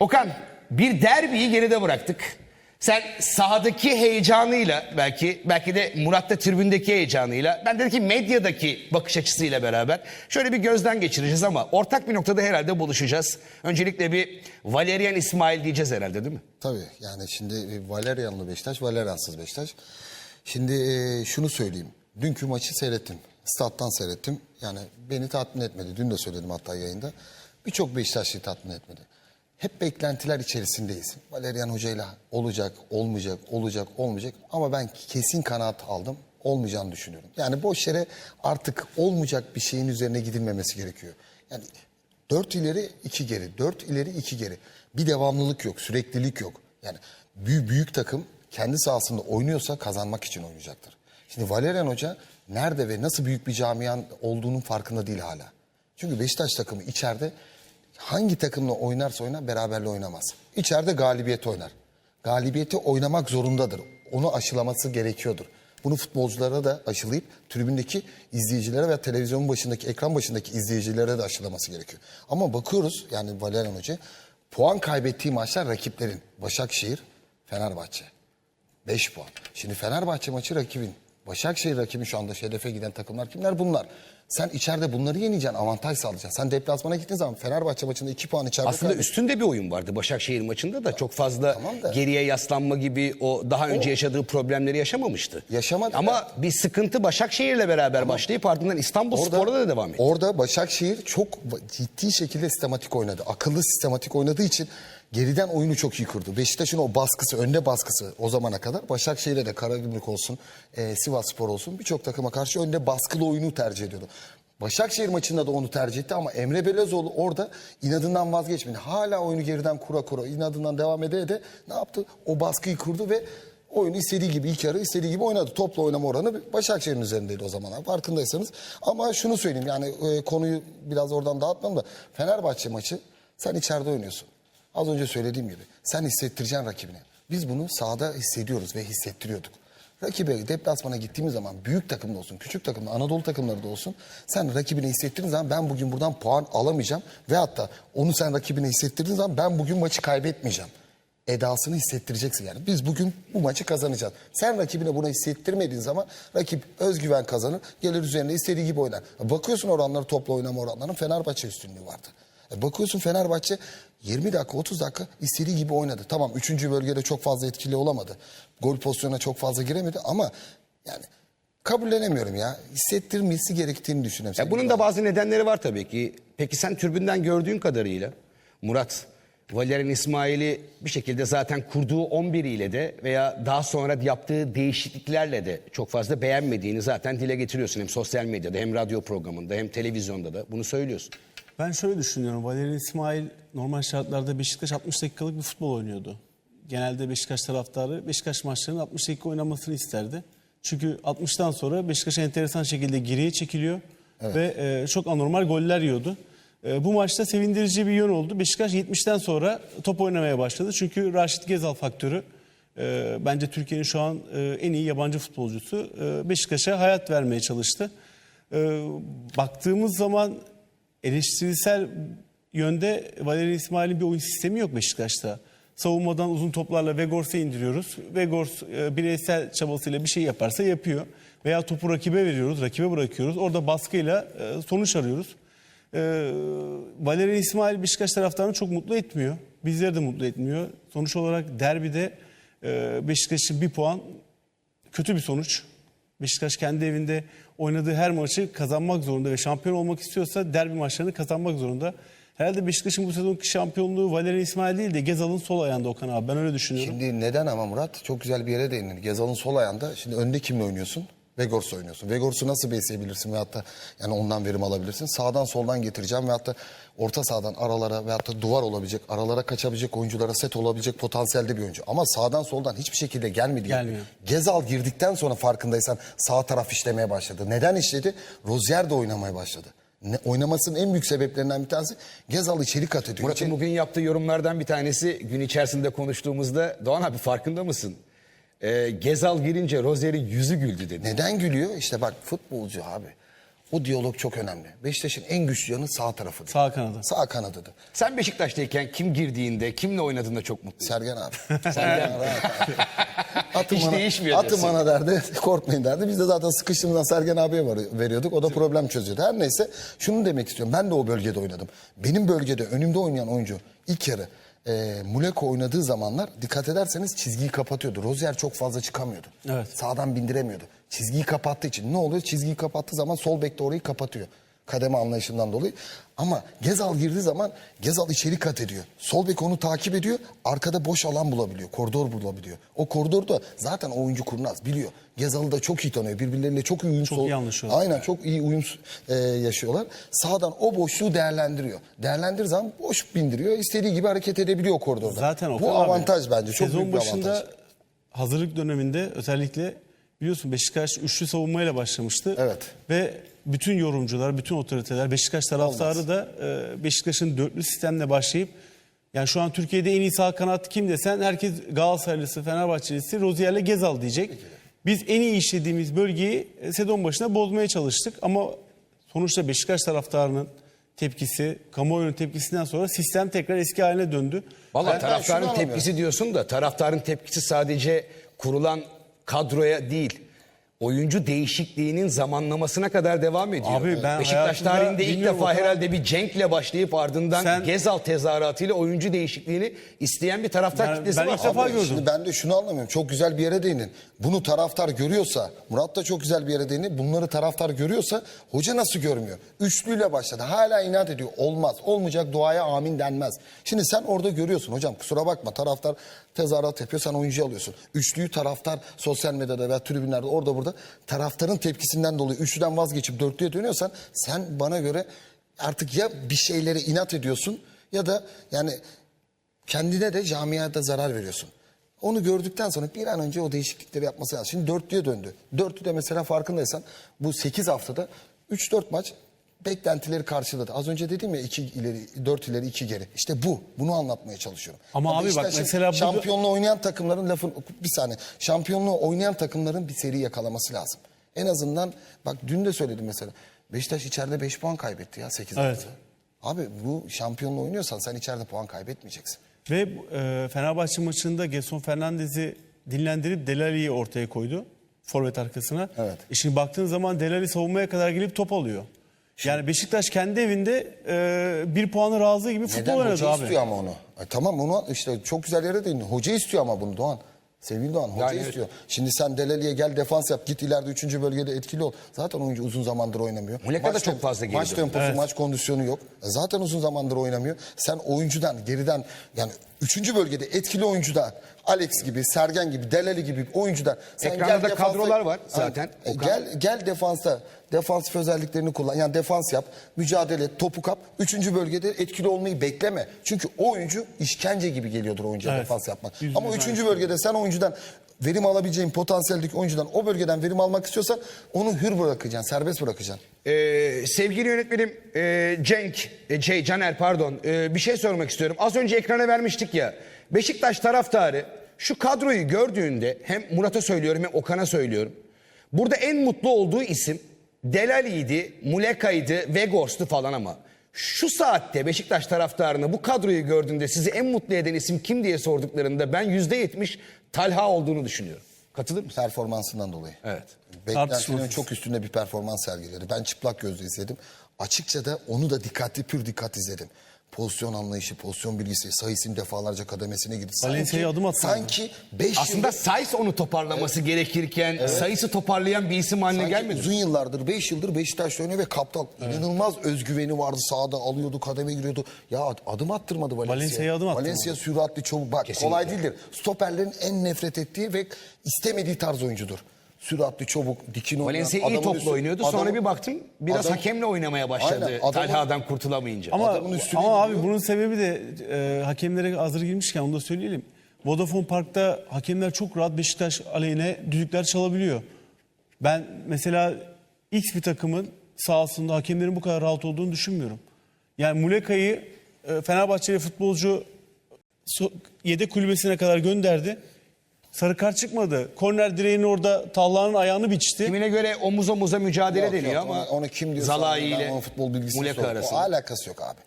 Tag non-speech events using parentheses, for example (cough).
Okan bir derbiyi geride bıraktık. Sen sahadaki heyecanıyla belki belki de Murat'ta tribündeki heyecanıyla ben dedim ki medyadaki bakış açısıyla beraber şöyle bir gözden geçireceğiz ama ortak bir noktada herhalde buluşacağız. Öncelikle bir Valerian İsmail diyeceğiz herhalde değil mi? Tabii yani şimdi e, Valerianlı Beşiktaş, Valeriansız Beşiktaş. Şimdi e, şunu söyleyeyim. Dünkü maçı seyrettim. Stat'tan seyrettim. Yani beni tatmin etmedi. Dün de söyledim hatta yayında. Birçok Beşiktaşlıyı tatmin etmedi. Hep beklentiler içerisindeyiz. Valerian Hoca'yla olacak, olmayacak, olacak, olmayacak. Ama ben kesin kanaat aldım. Olmayacağını düşünüyorum. Yani boş yere artık olmayacak bir şeyin üzerine gidilmemesi gerekiyor. Yani Dört ileri iki geri. Dört ileri iki geri. Bir devamlılık yok. Süreklilik yok. Yani büyük, büyük takım kendi sahasında oynuyorsa kazanmak için oynayacaktır. Şimdi Valerian Hoca nerede ve nasıl büyük bir camian olduğunun farkında değil hala. Çünkü Beşiktaş takımı içeride hangi takımla oynarsa oynar beraberle oynamaz. İçeride galibiyet oynar. Galibiyeti oynamak zorundadır. Onu aşılaması gerekiyordur. Bunu futbolculara da aşılayıp tribündeki izleyicilere ve televizyonun başındaki ekran başındaki izleyicilere de aşılaması gerekiyor. Ama bakıyoruz yani Valerian Hoca puan kaybettiği maçlar rakiplerin Başakşehir, Fenerbahçe. 5 puan. Şimdi Fenerbahçe maçı rakibin. Başakşehir rakibin şu anda şerefe giden takımlar kimler? Bunlar. Sen içeride bunları yeneceksin, avantaj sağlayacaksın. Sen deplasmana gittiğin zaman Fenerbahçe maçında 2 puan içeride Aslında kaybettin. üstünde bir oyun vardı Başakşehir maçında da çok fazla Tamam da- geriye yaslanma gibi o daha önce yaşadığı problemleri yaşamamıştı. Yaşamadı Ama da- bir sıkıntı Başakşehir'le beraber başlayıp ardından İstanbul Spor'da da devam etti. Orada Başakşehir çok ciddi şekilde sistematik oynadı. Akıllı sistematik oynadığı için geriden oyunu çok iyi kurdu. Beşiktaş'ın o baskısı, önde baskısı o zamana kadar Başakşehir'e de Karagümrük olsun, e, Sivas Spor olsun birçok takıma karşı önde baskılı oyunu tercih ediyordu. Başakşehir maçında da onu tercih etti ama Emre Belözoğlu orada inadından vazgeçmedi. Hala oyunu geriden kura kura inadından devam ede ede ne yaptı? O baskıyı kurdu ve oyunu istediği gibi ilk yarı istediği gibi oynadı. Topla oynama oranı Başakşehir'in üzerindeydi o zamanlar farkındaysanız. Ama şunu söyleyeyim yani e, konuyu biraz oradan dağıtmam da Fenerbahçe maçı sen içeride oynuyorsun. Az önce söylediğim gibi sen hissettireceksin rakibine. Biz bunu sahada hissediyoruz ve hissettiriyorduk. Rakibe deplasmana gittiğimiz zaman büyük takımda olsun, küçük takımda, Anadolu takımları da olsun sen rakibine hissettirdiğin zaman ben bugün buradan puan alamayacağım ve hatta onu sen rakibine hissettirdiğin zaman ben bugün maçı kaybetmeyeceğim. Edasını hissettireceksin yani. Biz bugün bu maçı kazanacağız. Sen rakibine bunu hissettirmediğin zaman rakip özgüven kazanır. Gelir üzerine istediği gibi oynar. Bakıyorsun oranları topla oynama oranlarının Fenerbahçe üstünlüğü vardı. E bakıyorsun Fenerbahçe 20 dakika 30 dakika istediği gibi oynadı. Tamam 3. bölgede çok fazla etkili olamadı. Gol pozisyonuna çok fazla giremedi ama yani kabullenemiyorum ya. Hissettirmesi gerektiğini düşünüyorum. Ya bunun da bazı nedenleri var tabii ki. Peki sen türbünden gördüğün kadarıyla Murat Valerian İsmail'i bir şekilde zaten kurduğu 11 ile de veya daha sonra yaptığı değişikliklerle de çok fazla beğenmediğini zaten dile getiriyorsun. Hem sosyal medyada hem radyo programında hem televizyonda da bunu söylüyorsun. Ben şöyle düşünüyorum. Valerian İsmail normal şartlarda Beşiktaş 60 dakikalık bir futbol oynuyordu. Genelde Beşiktaş taraftarı Beşiktaş maçlarının 60 dakika oynamasını isterdi. Çünkü 60'tan sonra Beşiktaş enteresan şekilde geriye çekiliyor ve e, çok anormal goller yiyordu. E, bu maçta sevindirici bir yön oldu. Beşiktaş 70'ten sonra top oynamaya başladı. Çünkü Raşit Gezal faktörü e, bence Türkiye'nin şu an e, en iyi yabancı futbolcusu. E, Beşiktaş'a hayat vermeye çalıştı. E, baktığımız zaman eleştirisel yönde Valeri İsmail'in bir oyun sistemi yok Beşiktaş'ta. Savunmadan uzun toplarla Vegors'e indiriyoruz. Vegors bireysel çabasıyla bir şey yaparsa yapıyor. Veya topu rakibe veriyoruz, rakibe bırakıyoruz. Orada baskıyla sonuç arıyoruz. E, Valeri İsmail Beşiktaş taraftarını çok mutlu etmiyor. Bizleri de mutlu etmiyor. Sonuç olarak derbide e, Beşiktaş'ın bir puan kötü bir sonuç. Beşiktaş kendi evinde oynadığı her maçı kazanmak zorunda ve şampiyon olmak istiyorsa derbi maçlarını kazanmak zorunda. Herhalde Beşiktaş'ın bu sezonki şampiyonluğu Valerian İsmail değil de Gezal'ın sol ayağında Okan abi. Ben öyle düşünüyorum. Şimdi neden ama Murat? Çok güzel bir yere değindin. Gezal'ın sol ayağında. Şimdi önde kimle oynuyorsun? Vegors'la oynuyorsun. Vegors'u nasıl besleyebilirsin veyahut da yani ondan verim alabilirsin? Sağdan soldan getireceğim veyahut da orta sahadan aralara veyahut da duvar olabilecek, aralara kaçabilecek oyunculara set olabilecek potansiyelde bir oyuncu. Ama sağdan soldan hiçbir şekilde gelmedi. Gelmiyor. Gezal girdikten sonra farkındaysan sağ taraf işlemeye başladı. Neden işledi? Rozier de oynamaya başladı. Ne, oynamasının en büyük sebeplerinden bir tanesi Gezal içeri kat ediyor. Murat'ın bugün yaptığı yorumlardan bir tanesi gün içerisinde konuştuğumuzda Doğan abi farkında mısın? Ee, Gezal girince Rozier'in yüzü güldü dedi. Neden gülüyor? İşte bak futbolcu abi. O diyalog çok önemli. Beşiktaş'ın en güçlü yanı sağ tarafıdır. Sağ kanadı. Sağ kanadıdır. Sen Beşiktaş'tayken kim girdiğinde, kimle oynadığında çok mutluydun. Sergen abi. Sergen abi. (laughs) Atın Hiç bana, değişmiyor atın diyorsun. bana derdi, (laughs) korkmayın derdi. Biz de zaten sıkıştığımızdan Sergen abiye var- veriyorduk. O da problem çözüyordu. Her neyse şunu demek istiyorum. Ben de o bölgede oynadım. Benim bölgede önümde oynayan oyuncu ilk yarı e, Muleko oynadığı zamanlar dikkat ederseniz çizgiyi kapatıyordu. Rozier çok fazla çıkamıyordu. Evet. Sağdan bindiremiyordu. Çizgiyi kapattığı için ne oluyor? Çizgiyi kapattığı zaman sol bekte orayı kapatıyor. Kademe anlayışından dolayı. Ama Gezal girdiği zaman Gezal içeri kat ediyor. Sol bek onu takip ediyor. Arkada boş alan bulabiliyor. Koridor bulabiliyor. O koridorda zaten oyuncu kurnaz biliyor. Gezal'ı da çok iyi tanıyor. Birbirleriyle çok iyi uyum Çok iyi anlaşıyorlar. Aynen çok iyi uyum e, yaşıyorlar. Sağdan o boşluğu değerlendiriyor. Değerlendirdiği zaman boş bindiriyor. İstediği gibi hareket edebiliyor koridorda. Zaten o Bu abi, avantaj bence. Çok Sezon büyük bir başında avantaj. hazırlık döneminde özellikle biliyorsun Beşiktaş üçlü savunmayla başlamıştı. Evet. Ve bütün yorumcular, bütün otoriteler, Beşiktaş taraftarı da e, Beşiktaş'ın dörtlü sistemle başlayıp yani şu an Türkiye'de en iyi sağ kanat kim desen herkes Galatasaraylısı, Fenerbahçelisi, Rozier'le Gezal diyecek. Biz en iyi işlediğimiz bölgeyi e, sezon başında bozmaya çalıştık ama sonuçta Beşiktaş taraftarının tepkisi, kamuoyunun tepkisinden sonra sistem tekrar eski haline döndü. Valla Ben- taraftarın tepkisi diyorsun da taraftarın tepkisi sadece kurulan kadroya değil. Oyuncu değişikliğinin zamanlamasına kadar devam ediyor. Abi ben Beşiktaş tarihinde ilk defa kadar- herhalde bir Cenk'le başlayıp ardından Sen- Gezal tezahüratıyla oyuncu değişikliğini isteyen bir taraftar Ben- kitlesi ben var. ilk defa Abi, gördüm. Şimdi ben de şunu anlamıyorum. Çok güzel bir yere değindin. Bunu taraftar görüyorsa, Murat da çok güzel bir yere değindi. Bunları taraftar görüyorsa hoca nasıl görmüyor? Üçlüyle başladı. Hala inat ediyor. Olmaz. Olmayacak duaya amin denmez. Şimdi sen orada görüyorsun hocam kusura bakma taraftar tezahürat yapıyor sen oyuncu alıyorsun. Üçlüyü taraftar sosyal medyada veya tribünlerde orada burada taraftarın tepkisinden dolayı üçlüden vazgeçip dörtlüye dönüyorsan sen bana göre artık ya bir şeylere inat ediyorsun ya da yani kendine de camiaya da zarar veriyorsun. Onu gördükten sonra bir an önce o değişiklikleri yapması lazım. Şimdi dörtlüye döndü. Dörtlüde mesela farkındaysan bu 8 haftada 3-4 maç beklentileri karşıladı. Az önce dedim ya 2 ileri 4 ileri 2 geri. İşte bu. Bunu anlatmaya çalışıyorum. Ama abi bak Beşiktaş'ın mesela bu- şampiyonluğu oynayan takımların lafın bir saniye. Şampiyonluğu oynayan takımların bir seri yakalaması lazım. En azından bak dün de söyledim mesela. Beşiktaş içeride 5 puan kaybetti ya 8 Evet. Abi bu şampiyonluğu oynuyorsan sen içeride puan kaybetmeyeceksin. Ve e, Fenerbahçe maçında Gerson Fernandez'i dinlendirip Delali'yi ortaya koydu. Forvet arkasına. Evet. E şimdi baktığın zaman Delali savunmaya kadar gelip top alıyor. Yani Beşiktaş kendi evinde e, bir puanı razı gibi futbol Neden oynadı hoca abi. istiyor ama onu. E, tamam onu işte çok güzel yere değindin. Hoca istiyor ama bunu Doğan. Sevgili Doğan hoca Yani evet. istiyor. Şimdi sen Delali'ye gel defans yap git ileride 3. bölgede etkili ol. Zaten oyuncu uzun zamandır oynamıyor. Muleka da Maç çok tem- fazla geri Maç döndü. temposu maç kondisyonu yok. E, Zaten uzun zamandır oynamıyor. Sen oyuncudan geriden yani 3. bölgede etkili oyuncuda Alex gibi, Sergen gibi, Delali gibi oyuncudan. Sen Ekranda da defansa- kadrolar var zaten. E, Okan. Gel gel defansa defansif özelliklerini kullan. Yani defans yap, mücadele et, topu kap. Üçüncü bölgede etkili olmayı bekleme. Çünkü o oyuncu işkence gibi geliyordur oyuncuya Evet. defans yapmak. Yüzde Ama üçüncü bölgede sen oyuncudan verim alabileceğin potansiyeldeki oyuncudan o bölgeden verim almak istiyorsan onu hür bırakacaksın, serbest bırakacaksın. Ee, sevgili yönetmenim e, Cenk, e, şey Caner pardon e, bir şey sormak istiyorum. Az önce ekrana vermiştik ya. Beşiktaş taraftarı şu kadroyu gördüğünde hem Murat'a söylüyorum hem Okan'a söylüyorum. Burada en mutlu olduğu isim Delali'ydi, Muleka'ydı, Vegors'tu falan ama şu saatte Beşiktaş taraftarına bu kadroyu gördüğünde sizi en mutlu eden isim kim diye sorduklarında ben yüzde yetmiş Talha olduğunu düşünüyorum. Katılır mısın? Performansından dolayı. Evet. Beklentilerin çok üstünde bir performans sergiledi. Ben çıplak gözle izledim. Açıkça da onu da dikkatli pür dikkat izledim. Pozisyon anlayışı, pozisyon bilgisi, sayısının defalarca kademesine girdi. Valencia'ya adım attı. Sanki 5 Aslında Sayıs onu toparlaması gerekirken sayısı toparlayan bir isim haline Sanki gelmedi. uzun yıllardır 5 yıldır Beşiktaş'ta oynuyor ve kaptan inanılmaz özgüveni vardı sahada alıyordu kademe giriyordu. Ya ad- adım attırmadı Valencia. Valencia'ya adım attırmadı. Valencia süratli çabuk bak Kesinlikle. kolay değildir. Stoperlerin en nefret ettiği ve istemediği tarz oyuncudur. Süratli çabuk dikin oynayan. Valencia iyi adamın topla üstü- oynuyordu. Sonra adamın- bir baktım biraz adam- hakemle oynamaya başladı. Aynen, adamın- Talha'dan kurtulamayınca. Ama, Adamın üstüne ama abi gidiyor. bunun sebebi de e, hakemlere hazır girmişken onu da söyleyelim. Vodafone Park'ta hakemler çok rahat Beşiktaş aleyhine düdükler çalabiliyor. Ben mesela X bir takımın sahasında hakemlerin bu kadar rahat olduğunu düşünmüyorum. Yani Muleka'yı e, Fenerbahçeli futbolcu so- yedek kulübesine kadar gönderdi. Sarı kart çıkmadı. Korner direğini orada Talha'nın ayağını biçti. Kimine göre omuz omuza mücadele Yok, deniyor yok, ama onu, onu kim diyorsa Zalai ile futbol bilgisi Muleka yok. O arasında. alakası yok abi.